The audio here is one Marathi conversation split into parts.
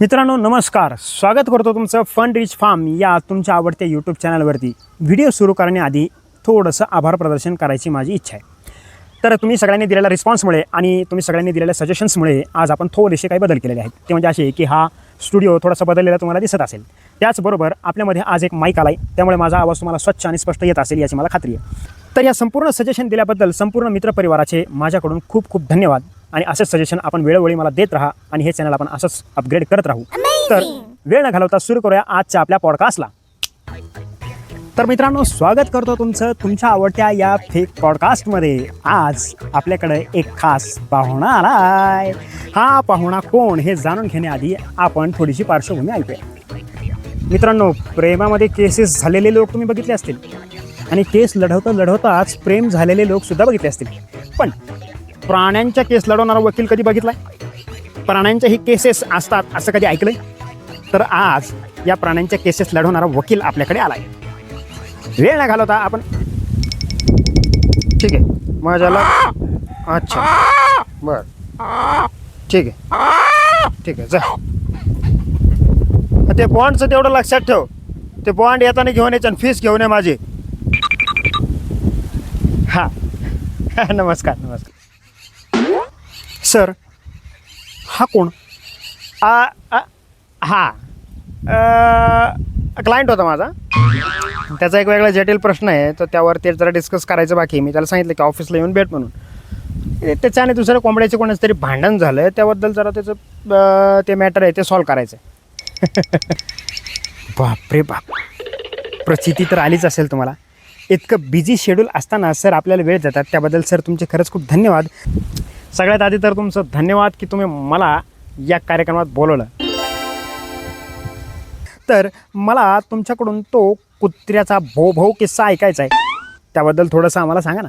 मित्रांनो नमस्कार. स्वागत करतो तुमचं फन रिच फार्म या तुमच्या आवडत्या यूट्यूब चॅनलवरती व्हिडिओ सुरू करण्याआधी थोडंसं आभार प्रदर्शन करायची माझी इच्छा आहे. तर तुम्ही सगळ्यांनी दिलेल्या रिस्पॉन्समुळे आणि तुम्ही सगळ्यांनी दिलेल्या सजेशन्समुळे आज आपण थोडेसे काही बदल केलेले आहेत. ते म्हणजे असे की हा स्टुडिओ थोडासा बदललेला तुम्हाला दिसत असेल. त्याचबरोबर आपल्यामध्ये आज एक माईक आला आहे त्यामुळे माझा आवाज तुम्हाला स्वच्छ आणि स्पष्ट येत असेल याची मला खात्री आहे. तर या संपूर्ण सजेशन दिल्याबद्दल संपूर्ण मित्रपरिवाराचे माझ्याकडून खूप खूप धन्यवाद. आणि असेच सजेशन आपण वेळोवेळी मला देत राहा आणि हे चॅनल आपण असंच अपग्रेड करत राहू. तर वेळ न घालवता सुरू करूया आजच्या आपल्या पॉडकास्टला तर मित्रांनो स्वागत करतो तुमचं तुमच्या आवडत्या या फेक पॉडकास्टमध्ये आज आपल्याकडे एक खास पाहुणा आलाय. हा पाहुणा कोण हे जाणून घेण्याआधी आपण थोडीशी पार्श्वभूमी ऐकूया. मित्रांनो प्रेमामध्ये केसेस झालेले लोक तुम्ही बघितले असतील. आणि केस लढवता लढवताच प्रेम झालेले लोक सुद्धा बघितले असतील. पण प्राण्यांच्या केस लढवणारा वकील कधी बघितलाय? प्राण्यांच्या ही केसेस असतात असं कधी ऐकलंय? तर आज या प्राण्यांच्या केसेस लढवणारा वकील आपल्याकडे आलाय. वेळ नाही घालवता आपण ठीक आहे. माझ्याला अच्छा. बर. ठीक आहे. ठीक आहे जा. ते बॉन्डचं तेवढं लक्षात ठेव. ते बॉन्ड येताना घेऊन यायचं आणि फीस घेऊन ये माझी. हां. नमस्कार नमस्कार. सर हा कोण? हां. हा क्लायंट होता माझा. त्याचा एक वेगळा जटिल प्रश्न आहे तर त्यावर ते जरा डिस्कस करायचं बाकी मी त्याला सांगितलं की ऑफिसला येऊन भेट म्हणून. त्याच्याने दुसऱ्या कोंबड्याचे कोणाचं तरी भांडण झालं आहे त्याबद्दल जरा त्याचं ते मॅटर आहे ते सॉल्व करायचं बापरे बाप. प्रचिती तर आलीच असेल तुम्हाला. इतकं बिझी शेड्यूल असताना सर आपल्याला वेळ देतात त्याबद्दल सर तुमचे खरंच खूप धन्यवाद. सगळ्यात आधी तर तुमचं धन्यवाद की तुम्ही मला या कार्यक्रमात बोलवलं. तर मला तुमच्याकडून तो कुत्र्याचा भो किस्सा ऐकायचा आहे. त्याबद्दल थोडंसं आम्हाला सांगा ना.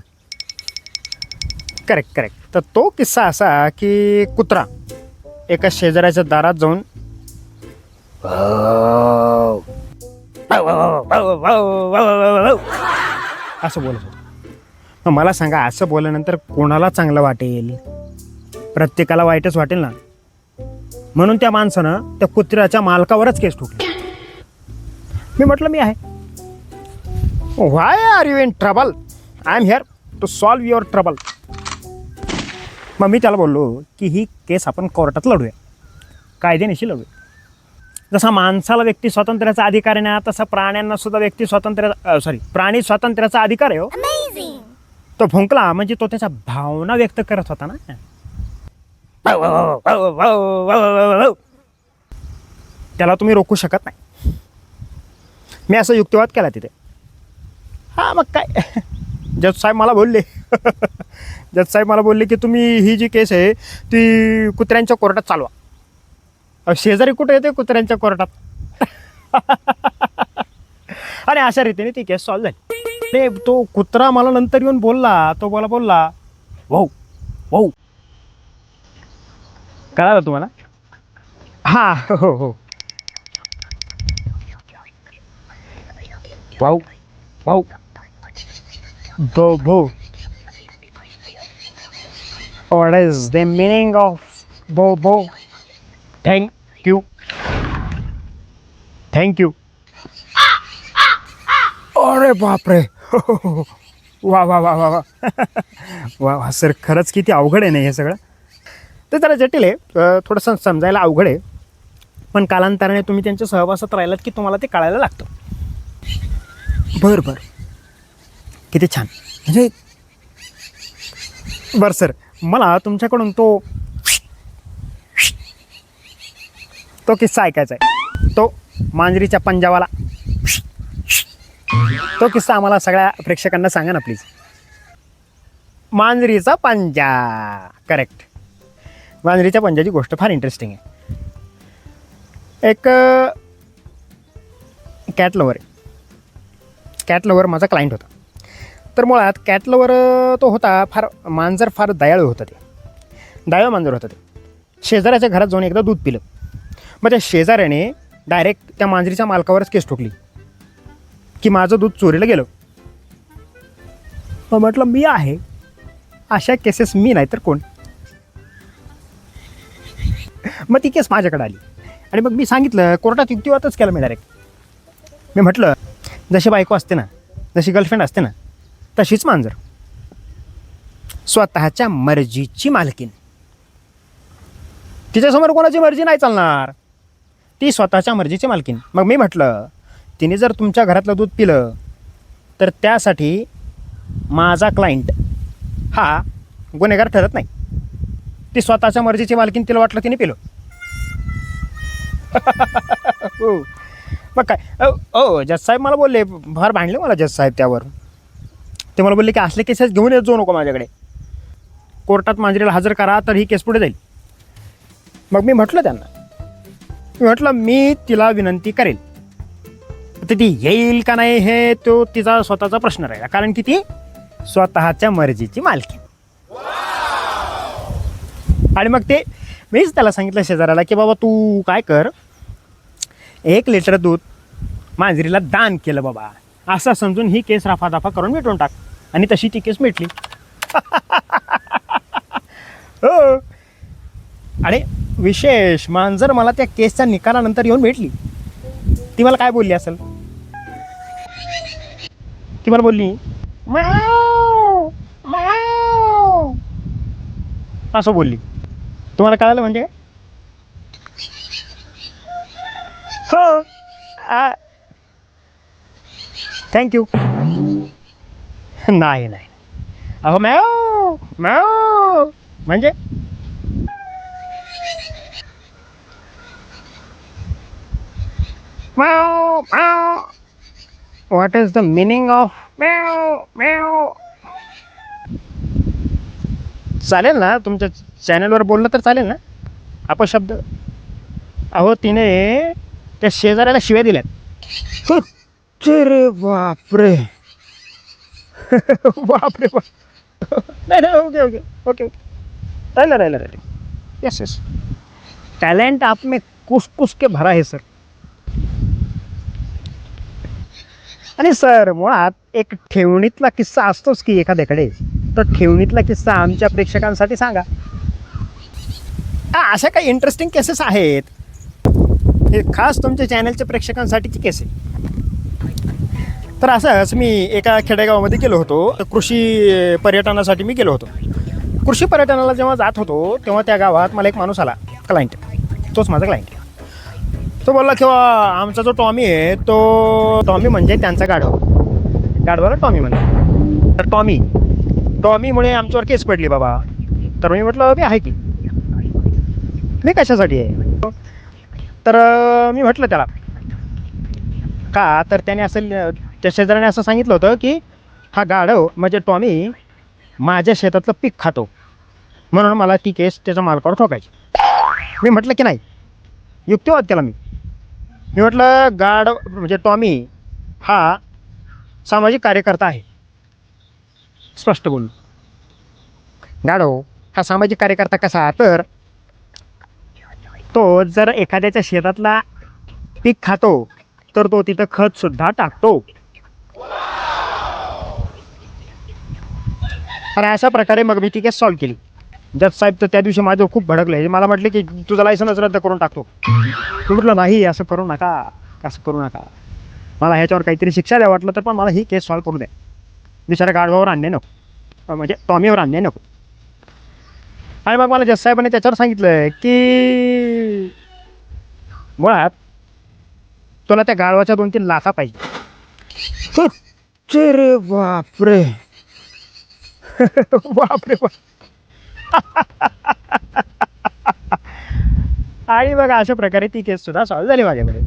करेक्ट करेक्ट तर तो किस्सा असा की कुत्रा एका शेजाऱ्याच्या दारात जाऊन असं बोलत होतं. मला सांगा असं बोलल्यानंतर कोणाला चांगलं वाटेल? प्रत्येकाला वाईटच वाटेल ना? म्हणून त्या माणसानं त्या कुत्र्याच्या मालकावरच केस ठोकली. मी म्हटलं मी आहे. Why are you in trouble I am here to solve your trouble मग मी त्याला बोललो की ही केस आपण कोर्टात लढूया. कायद्यानिशी लढूया. जसा माणसाला व्यक्ती स्वातंत्र्याचा अधिकार आहे ना तसा प्राण्यांना सुद्धा व्यक्ती स्वातंत्र्या सॉरी प्राणी स्वातंत्र्याचा अधिकार आहे हो. तो भुंकला म्हणजे तो त्याच्या भावना व्यक्त करत होता ना. त्याला तुम्ही रोखू शकत नाही. मी असा युक्तिवाद केला तिथे. हा मग काय? जज साहेब मला बोलले. जज साहेब मला बोलले की तुम्ही ही जी केस आहे ती कुत्र्यांच्या कोर्टात चालवा. शेजारी कुठे येते कुत्र्यांच्या कोर्टात? आणि अशा रीतीने ती केस सॉल्व झाली. ते तो कुत्रा मला नंतर येऊन बोलला तो मला बोलला भाऊ भाऊ कळालं तुम्हाला? हा हो हो. भाऊ भाऊ भाऊ What is the meaning of bo bo? Thank you. Thank you. अरे बापरे. वा वा वा वा वा. वा वा सर खरंच किती अवघड आहे ना हे सगळं. ते जरा जटिल आहे. थोडंसं समजायला अवघड आहे. पण कालांतराने तुम्ही त्यांच्या सहवासात राहिलात की तुम्हाला ते कळायला लागतं. बरं बरं. किती छान. म्हणजे बरं सर. मला तुमच्याकडून तो तो किस्सा ऐकायचा आहे. तो मांजरीच्या पंजावाला तो किस्सा आम्हाला सगळ्या प्रेक्षकांना सांगा ना प्लीज मांजरीचा पंजा. करेक्ट मांजरीच्या पंजाची गोष्ट फार इंटरेस्टिंग आहे. एक कॅट लवर आहे. कॅट लवर माझा क्लायंट होता. तर मुळात कॅट लवर तो होता फार मांजर फार दयाळू होतं ते. दयाळू मांजर होतं ते. शेजाऱ्याच्या घरात जाऊन एकदा दूध पिलं. मग त्या शेजाऱ्याने डायरेक्ट त्या मांजरीच्या मालकावरच केस ठोकली. की माझं दूध चोरीला गेलं. मग म्हटलं मी आहे. अशा केसेस मी नाही तर कोण? मग ती केस माझ्याकडे आली. आणि मग मी सांगितलं कोर्टात युक्तिवादच केला मी डायरेक्ट मी म्हटलं जशी बायको असते ना जशी गर्लफ्रेंड असते ना तशीच मांजर. स्वतःच्या मर्जीची मालकीन तिच्यासमोर कोणाची मर्जी नाही चालणार. ती स्वतःच्या मर्जीची मालकीन मग मी म्हटलं तिने जर तुमच्या घरातलं दूध पिलं तर त्यासाठी माझा क्लायंट हा गुन्हेगार ठरत नाही. ती स्वतःच्या मर्जीची मालकीन तिला वाटलं तिने पिलं. हो. मग काय? ओ जज साहेब मला बोलले फार भांडले मला जज साहेब त्यावर. ते मला बोलले की असले केसेस घेऊन येत जाऊ नको माझ्याकडे. कोर्टात मांजरीला हजर करा तर ही केस पुढे जाईल. मग मी म्हटलं त्यांना मी म्हटलं मी तिला विनंती करेल. तर ती येईल का नाही हे तो तिचा स्वतःचा प्रश्न राहिला. कारण की ती स्वतःच्या मर्जीची मालकी. आणि मग ते मीच त्याला सांगितलं शेजाऱ्याला की बाबा तू काय कर एक लिटर दूध मांजरीला दान केलं बाबा. असं समजून ही केस रफादफा करून मिटवून टाक. आणि तशी ती केस मिटली. हो. आणि विशेष मांजर मला त्या केसच्या निकालानंतर येऊन भेटली. ती मला काय बोलली असेल? ती मला बोलली असं बोलली. तुम्हाला कळालं म्हणजे हो थँक्यू नाही नाही. अहो मॅव मॅव म्हणजे? Meow meow what is the meaning of meow meow चालेल ना तुमच्या चॅनलवर बोललं तर चालेल ना? अपशब्द. अहो तिने त्या शेजाऱ्याला शिव्या दिल्यात. हो, रे बापरे. बापरे बाप नाही नाही ओके ओके ओके ओके. राहिलं राहिलं राहिलं. येस येस टॅलेंट आप में कुस के भरा है सर आणि सर मुळात एक ठेवणीतला किस्सा असतोच की एखाद्याकडे. तो ठेवणीतला किस्सा आमच्या प्रेक्षकांसाठी सांगा. अशा काही इंटरेस्टिंग केसेस आहेत. हे खास तुमच्या चॅनलच्या प्रेक्षकांसाठीची केस आहे. तर असंच मी एका खेडेगावामध्ये गेलो होतो. कृषी पर्यटनासाठी मी गेलो होतो. कृषी पर्यटनाला जेव्हा जात होतो तेव्हा त्या गावात मला एक माणूस आला क्लायंट तोच माझा क्लायंट तो बोलला किंवा आमचा जो टॉमी आहे तो टॉमी म्हणजे त्यांचा गाढव. गाढवाला टॉमी म्हणतो तर टॉमी टॉमीमुळे आमच्यावर केस पडली बाबा. तर मी म्हटलं मी आहे की? मी कशासाठी आहे? तर मी म्हटलं त्याला का? तर त्याने असं त्या शेजाऱ्याने असं सांगितलं होतं की हा गाढव म्हणजे टॉमी माझ्या शेतातलं पीक खातो. म्हणून मला ती केस त्याच्या मालकावर ठोकायची. मी म्हटलं की नाही. युक्तिवाद केला मी. मी म्हटलं गाढव म्हणजे टॉमी हा सामाजिक कार्यकर्ता आहे. स्पष्ट बोलू गाढव हा सामाजिक कार्यकर्ता कसा? तर तो जर एखाद्याच्या शेतातला पीक खातो तर तो तिथं खत सुद्धा टाकतो. आणि अशा प्रकारे मग मी ती केस सॉल्व्ह केली. जज साहेब तर त्या दिवशी माझं खूप भडकले. मला म्हटले की तुझं लायसनच रद्द करून टाकतो. म्हटलं नाही असं करू नका. असं करू नका. मला ह्याच्यावर काहीतरी शिक्षा द्या वाटलं तर पण मला ही केस सॉल्व्ह करू द्या. बिचारा गाढवावर आणणे नको. म्हणजे टॉमीवर आणणे नको. आणि मग मला जज साहेबांनी त्याच्यावर सांगितलं की मुळात तुला त्या गाढवाच्या दोन तीन लाथा पाहिजे. रे बापरे. बापरे बाप आणि मग अशा प्रकारे ती केस सुद्धा सॉल्व्ह झाली माझ्याकडे.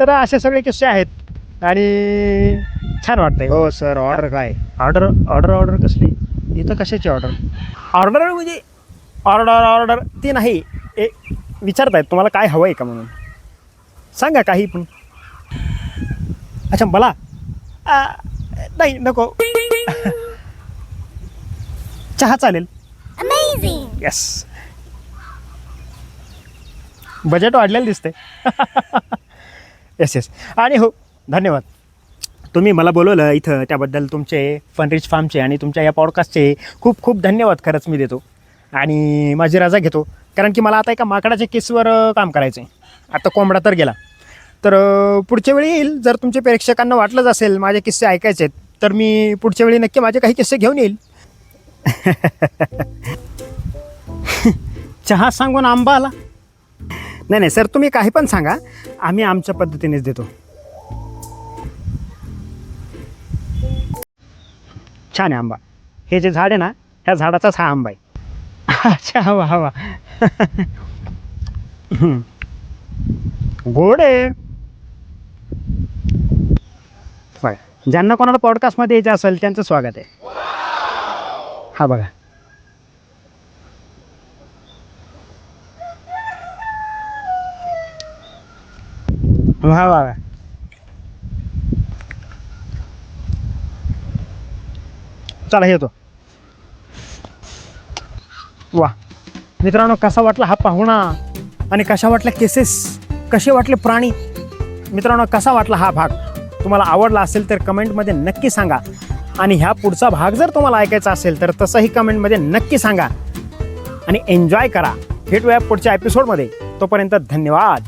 तर असे सगळे किस्से आहेत. आणि छान वाटतंय. हो सर ऑर्डर काय? ऑर्डर ऑर्डर ऑर्डर कसली? इथं कशाची ऑर्डर ऑर्डर म्हणजे ऑर्डर ऑर्डर. ती नाही. ए विचारतायत तुम्हाला काय हवं आहे का म्हणून? सांगा काही पण. अच्छा मला? नाही नको. चहा चालेल! येस बजेट वाढलेलं दिसते येस येस आणि हो धन्यवाद. तुम्ही मला बोलवलं इथं त्याबद्दल तुमचे फनरिच फार्मचे आणि तुमच्या या पॉडकास्टचे खूप खूप धन्यवाद. खरंच मी देतो. आणि माझी रजा घेतो. कारण की मला आता एका माकडाच्या केसवर काम करायचं आहे आता कोंबडा तर गेला. तर पुढच्या वेळी येईल. जर तुमच्या प्रेक्षकांना वाटलंच असेल माझे किस्से ऐकायचे आहेत तर मी पुढच्या वेळी नक्की माझे काही किस्से घेऊन येईल. चहा सांगून आंबा आला? नाही नाही सर तुम्ही काही पण सांगा. आम्ही आमच्या पद्धतीनेच देतो. छान आहे आंबा. हे जे झाड आहे ना ह्या झाडाचाच हा आंबा आहे. अच्छा हवा हवा गोड आहे. बघा ज्यांना कोणाला पॉडकास्टमध्ये यायचं असेल त्यांचं स्वागत आहे. हा बघा. वा वा. चला येतो. वा. मित्रांनो कसा वाटला हा पाहुणा? आणि कशा वाटल्या केसेस कसे वाटले प्राणी? मित्रांनो कसा वाटला हा भाग? तुम्हाला आवडला असेल तर कमेंटमध्ये नक्की सांगा. आणि ह्या पुढचा भाग जर तुम्हाला ऐकायचा असेल तर तसंही कमेंटमध्ये नक्की सांगा. आणि एन्जॉय करा. भेटूया पुढच्या एपिसोडमध्ये तोपर्यंत धन्यवाद.